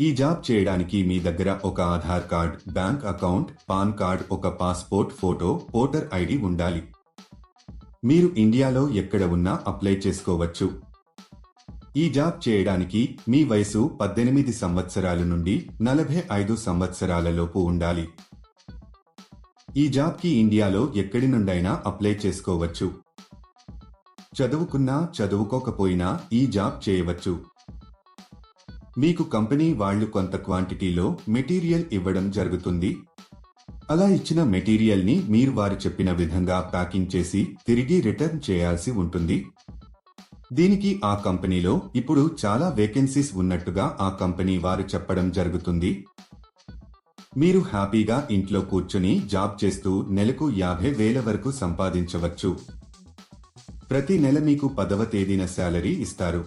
ఈ జాబ్ చేయడానికి మీ దగ్గర ఒక Aadhaar card bank account PAN card ఒక పాస్పోర్ట్ ఫోటో ఓటర్ ఐడి ఉండాలి. మీరు ఇండియాలో ఎక్కడ ఉన్నా అప్లై చేసుకోవచ్చు. ఈ జాబ్ చేయడానికి మీ వయసు పద్దెనిమిది సంవత్సరాల నుండి నలభై ఐదు సంవత్సరాలలోపు ఉండాలి. ఈ జాబ్కి ఇండియాలో ఎక్కడి నుండైనా అప్లై చేసుకోవచ్చు. చదువుకున్నా చదువుకోకపోయినా ఈ జాబ్ చేయవచ్చు. మీకు కంపెనీ వాళ్ళు కొంత క్వాంటిటీలో మెటీరియల్ ఇవ్వడం జరుగుతుంది. అలా ఇచ్చిన మెటీరియల్ని మీరు వారు చెప్పిన విధంగా ప్యాకింగ్ చేసి తిరిగి రిటర్న్ చేయాల్సి ఉంటుంది. దీనికి ఆ కంపెనీలో ఇప్పుడు చాలా వేకెన్సీస్ ఉన్నట్టుగా ఆ కంపెనీ వారు చెప్పడం జరుగుతుంది. మీరు హ్యాపీగా ఇంట్లో కూర్చుని జాబ్ చేస్తూ నెలకు యాభై వేల వరకు సంపాదించవచ్చు. ప్రతి నెల మీకు పదవ తేదీన శాలరీ ఇస్తారు.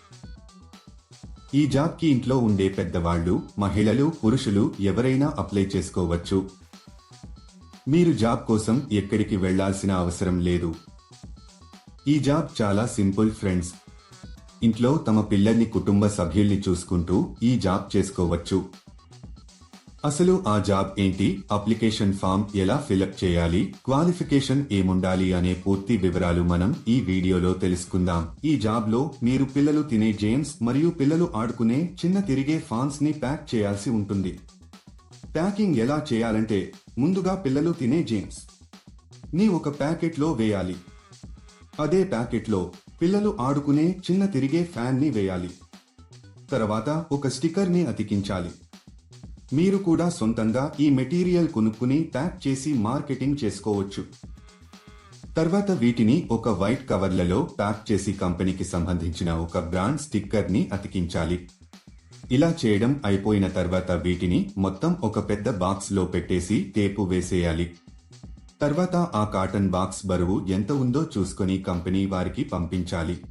ఈ జాబ్కి ఇంట్లో ఉండే పెద్దవాళ్ళు మహిళలు పురుషులు ఎవరైనా అప్లై చేసుకోవచ్చు. మీరు జాబ్ కోసం ఎక్కడికి వెళ్ళాల్సిన అవసరం లేదు. ఈ జాబ్ చాలా సింపుల్ ఫ్రెండ్స్. ఇంట్లో తమ పిల్లల్ని కుటుంబ సభ్యుల్ని చూసుకుంటూ ఈ జాబ్ చేసుకోవచ్చు. అసలు ఆ జాబ్ ఏంటి? అప్లికేషన్ ఫామ్ ఎలా ఫిలప్ చేయాలి? క్వాలిఫికేషన్ ఏముండాలి అనే పూర్తి వివరాలు మనం ఈ వీడియోలో తెలుసుకుందాం. ఈ జాబ్లో మీరు పిల్లలు తినే జేమ్స్ మరియు పిల్లలు ఆడుకునే చిన్న తిరిగే ఫాన్స్ని ప్యాక్ చేయాల్సి ఉంటుంది. ప్యాకింగ్ ఎలా చేయాలంటే ముందుగా పిల్లలు తినే జేమ్స్ని ఒక ప్యాకెట్లో వేయాలి. అదే ప్యాకెట్లో పిల్లలు ఆడుకునే చిన్న తిరిగే ఫ్యాన్ని వేయాలి. తర్వాత ఒక స్టిక్కర్ని అతికించాలి. మీరు కూడా సొంతంగా ఈ మెటీరియల్ కొనుక్కుని ప్యాక్ చేసి మార్కెటింగ్ చేసుకోవచ్చు. తర్వాత వీటిని ఒక వైట్ కవర్లలో ప్యాక్ చేసి కంపెనీకి సంబంధించిన ఒక బ్రాండ్ స్టిక్కర్ని అతికించాలి. ఇలా చేయడం అయిపోయిన తర్వాత వీటిని మొత్తం ఒక పెద్ద బాక్స్లో పెట్టేసి టేపు వేసేయాలి. తర్వాత ఆ కాటన్ బాక్స్ బరువు ఎంత ఉందో చూసుకొని కంపెనీ వారికి పంపించాలి.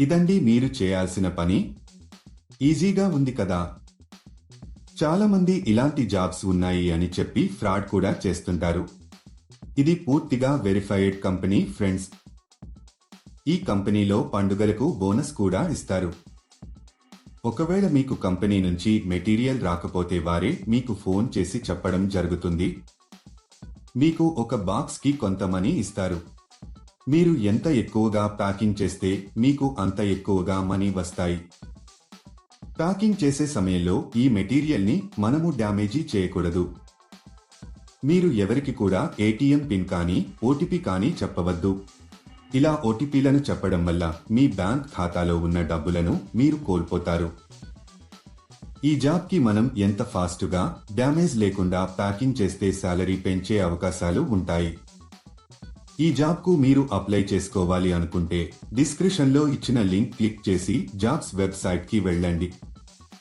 ఇదండి మీరు చేయాల్సిన పని. ఈజీగా ఉంది కదా. చాలా మంది ఇలాంటి జాబ్స్ ఉన్నాయి అని చెప్పి ఫ్రాడ్ కూడా చేస్తుంటారు. ఇది పూర్తిగా వెరిఫైడ్ కంపెనీ ఫ్రెండ్స్. ఈ కంపెనీలో పండుగలకు బోనస్ కూడా ఇస్తారు. ఒకవేళ మీకు కంపెనీ నుంచి మెటీరియల్ రాకపోతే వారే మీకు ఫోన్ చేసి చెప్పడం జరుగుతుంది. మీకు ఒక బాక్స్కి కొంత మనీ ఇస్తారు. మీరు ఎంత ఎక్కువగా ప్యాకింగ్ చేస్తే మీకు అంత ఎక్కువగా మనీ వస్తాయి. ప్యాకింగ్ చేసే సమయంలో ఈ మెటీరియల్ని మనము డ్యామేజీ చేయకూడదు. మీరు ఎవరికి కూడా ఏటీఎం పిన్ కానీ ఓటీపీ కానీ చెప్పవద్దు. ఇలా ఓటీపీలను చెప్పడం వల్ల మీ బ్యాంక్ ఖాతాలో ఉన్న డబ్బులను మీరు కోల్పోతారు. ఈ జాబ్కి మనం ఎంత ఫాస్ట్గా డ్యామేజ్ లేకుండా ప్యాకింగ్ చేస్తే శాలరీ పెంచే అవకాశాలు ఉంటాయి. ఈ జాబ్కు మీరు అప్లై చేసుకోవాలి అనుకుంటే డిస్క్రిప్షన్లో ఇచ్చిన లింక్ క్లిక్ చేసి జాబ్స్ వెబ్సైట్కి వెళ్ళండి.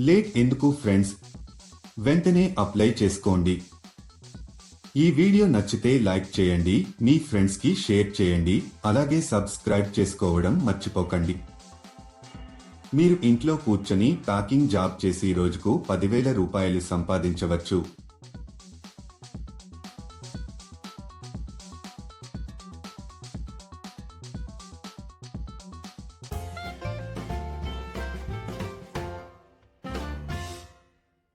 లేట్ ఎందుకు ఫ్రెండ్స్? వెంటనే అప్లై చేసుకోండి. ఈ వీడియో నచ్చితే లైక్ చేయండి మీ ఫ్రెండ్స్కి షేర్ చేయండి అలాగే సబ్స్క్రైబ్ చేసుకోవడం మర్చిపోకండి. మీరు ఇంట్లో కూర్చొని ప్యాకింగ్ జాబ్ చేసి రోజుకు పదివేల రూపాయలు సంపాదించవచ్చు.